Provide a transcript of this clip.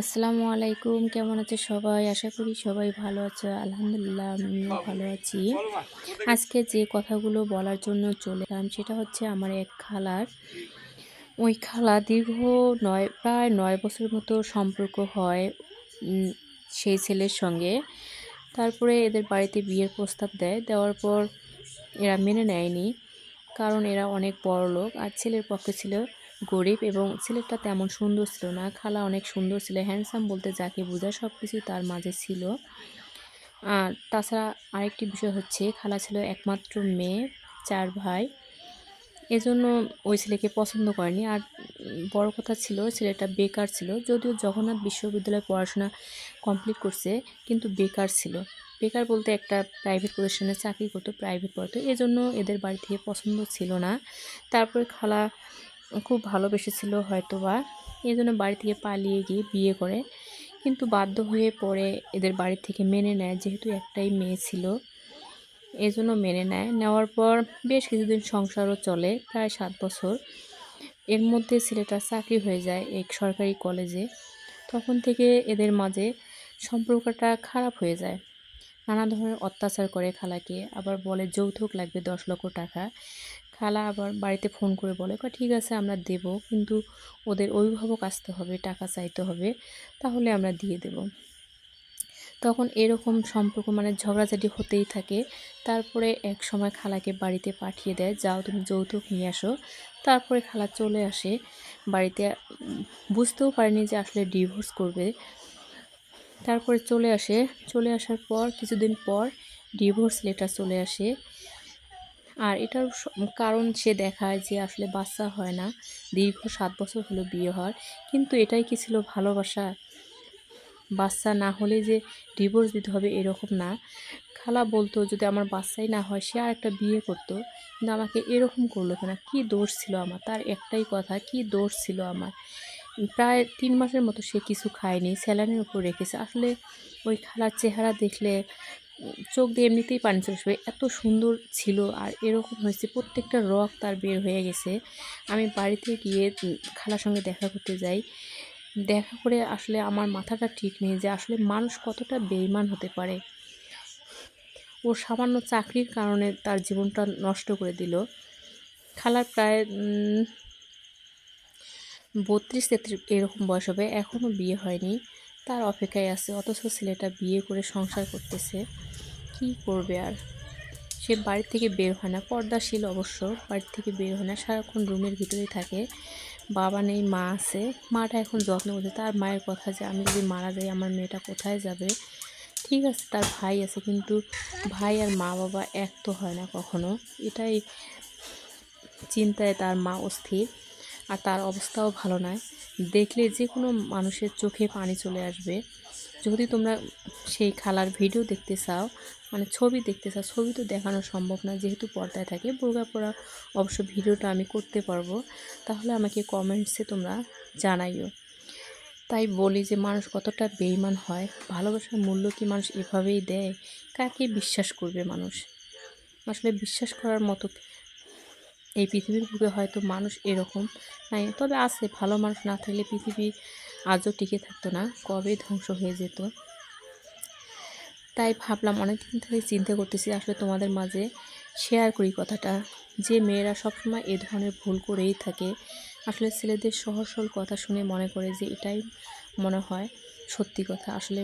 আসসালামু আলাইকুম। কেমন আছে সবাই? আশা করি সবাই ভালো আছে। আলহামদুলিল্লাহ আমিও ভালো আছি। আজকে যে কথাগুলো বলার জন্য চলে এলাম, সেটা হচ্ছে আমার এক খালার। ওই খালা দীর্ঘ নয়, প্রায় নয় বছরের মতো সম্পর্ক হয় সেই ছেলের সঙ্গে। তারপরে এদের বাড়িতে বিয়ের প্রস্তাব দেয়। দেওয়ার পর এরা মেনে নেয়নি। কারণ এরা অনেক বড় লোক। আর ছেলের পক্ষে ছিল গরিব এবং ছেলেটা তেমন সুন্দর ছিল না। খালা অনেক সুন্দর ছিল হ্যান্ডসাম বলতে যাকে বোঝায় সব কিছুই তার মাঝে ছিল। আর তাছাড়া আরেকটি বিষয় হচ্ছে, খালা ছিল একমাত্র মেয়ে, চার ভাই। এজন্য ওই ছেলেকে পছন্দ করেনি। আর বড় কথা ছিল, ছেলেটা বেকার ছিল। যদিও জগন্নাথ বিশ্ববিদ্যালয়ে পড়াশোনা কমপ্লিট করছে, কিন্তু বেকার ছিল। বেকার বলতে একটা প্রাইভেট প্রতিষ্ঠানে চাকরি করতো প্রাইভেট পড়তো। এজন্য এদের বাড়ি থেকে পছন্দ ছিল না। তারপরে খালা খুব ভালোবেসেছিল হয়তো বা এই জন্য বাড়ি থেকে পালিয়ে গিয়ে বিয়ে করে। কিন্তু বাধ্য হয়ে পরে এদের বাড়ি থেকে মেনে নেয়, যেহেতু একটাই মেয়ে ছিল। এই জন্য মেনে নেয়। নেওয়ার পর বেশ কিছুদিন সংসারও চলে, প্রায় সাত বছর। এর মধ্যে ছেলেটার চাকরি হয়ে যায় এক সরকারি কলেজে তখন থেকে এদের মাঝে সম্পর্কটা খারাপ হয়ে যায়। নানা ধরনের অত্যাচার করে খালাকে, আবার বলে যৌতুক লাগবে দশ লক্ষ টাকা। খালা আবার বাড়িতে ফোন করে বলে ঠিক আছে, আমরা দেব, কিন্তু ওদের অভিভাবক আসতে হবে, টাকা চাইতে হবে, তাহলে আমরা দিয়ে দেব। তখন এরকম সম্পর্ক মানে ঝগড়াঝাটি হতেই থাকে। তারপরে এক সময় খালাকে বাড়িতে পাঠিয়ে দেয়, যাও, তুমি যৌতুক নিয়ে আসো। তারপরে খালা চলে আসে বাড়িতে। বুঝতেও পারেনি যে আসলে ডিভোর্স করবে। তারপরে চলে আসে। চলে আসার পর, কিছুদিন পর ডিভোর্স লেটার চলে আসে। আর এটার কারণ সে দেখায় যে আসলে বাচ্চা হয় না। দীর্ঘ সাত বছর হলো বিয়ে হওয়ার। কিন্তু এটাই কি ছিল ভালোবাসা? বাচ্চা না হলে যে ডিভোর্স দিতে হবে এরকম না। খালা বলতো, যদি আমার বাচ্চাই না হয়, সে আর একটা বিয়ে করতো। কিন্তু আমাকে এরকম করল কেন? কী দোষ ছিল আমার? তার একটাই কথা, কী দোষ ছিল আমার? প্রায় তিন মাসের মতো সে কিছু খায়নি, স্যালাইনের উপর রেখেছে। আসলে ওই খালার চেহারা দেখলে চোখ দিয়ে এমনিতেই পানি চলে আসবে। এত সুন্দর ছিল আর এরকম হয়েছে, প্রত্যেকটা রক তার বের হয়ে গেছে। আমি বাড়িতে গিয়ে খালার সঙ্গে দেখা করতে যাই। দেখা করে আসলে আমার মাথাটা ঠিক নেই যে আসলে মানুষ কতটা বেইমান হতে পারে। ও সামান্য চাকরির কারণে তার জীবনটা নষ্ট করে দিল। খালার প্রায় বত্রিশ তেত্রিশ এরকম বয়স হবে এখনও বিয়ে হয়নি। তার অপেক্ষায় আছে, অথচ ছেলেটা বিয়ে করে সংসার করতেছে। কি করবে আর? সে বাড়ি থেকে বের হয় না, পর্দাশীল অবশ্য, বাড়ি থেকে বের হয় না, সারাক্ষণ রুমের ভিতরেই থাকে। বাবা নেই, মা আছে। মাটা এখন যত্ন করছে। তার মায়ের কথা যে আমি যদি মারা যাই, আমার মেয়েটা কোথায় যাবে? ঠিক আছে, তার ভাই আছে, কিন্তু ভাই আর মা বাবা এক তো হয় না কখনো। এটাই চিন্তায় তার মা অস্থির। আর তার অবস্থাও ভালো নয়। দেখলে যে কোনো মানুষের চোখে পানি চলে আসবে। যদি তোমরা সেই খালার ভিডিও দেখতে চাও মানে ছবি দেখতে চাও, ছবি তো দেখানো সম্ভব না, যেহেতু পর্দায় থাকে বোরগা পরা অবশ্য ভিডিওটা আমি করতে পারব। তাহলে আমাকে কমেন্টসে তোমরা জানাইও। তাই বলি যে মানুষ কতটা বেইমান হয়, ভালোবাসার মূল্য কি মানুষ এভাবেই দেয়, কাকে বিশ্বাস করবে মানুষ? আসলে বিশ্বাস করার মতো এই পৃথিবীর বুকে হয়তো মানুষ এরকম নাই। তবে আছে, ভালো মানুষ না থাকলে পৃথিবী আজও টিকে থাকতো না, কবে ধ্বংস হয়ে যেত। তাই ভাবলাম অনেকদিন থেকে চিন্তা করতেছি, আসলে তোমাদের মাঝে শেয়ার করি কথাটা। যে মেয়েরা সবসময় এ ধরনের ভুল করেই থাকে, আসলে ছেলেদের সহজ সরল কথা শুনে মনে করে যে এটাই মনে হয় সত্যি কথা। আসলে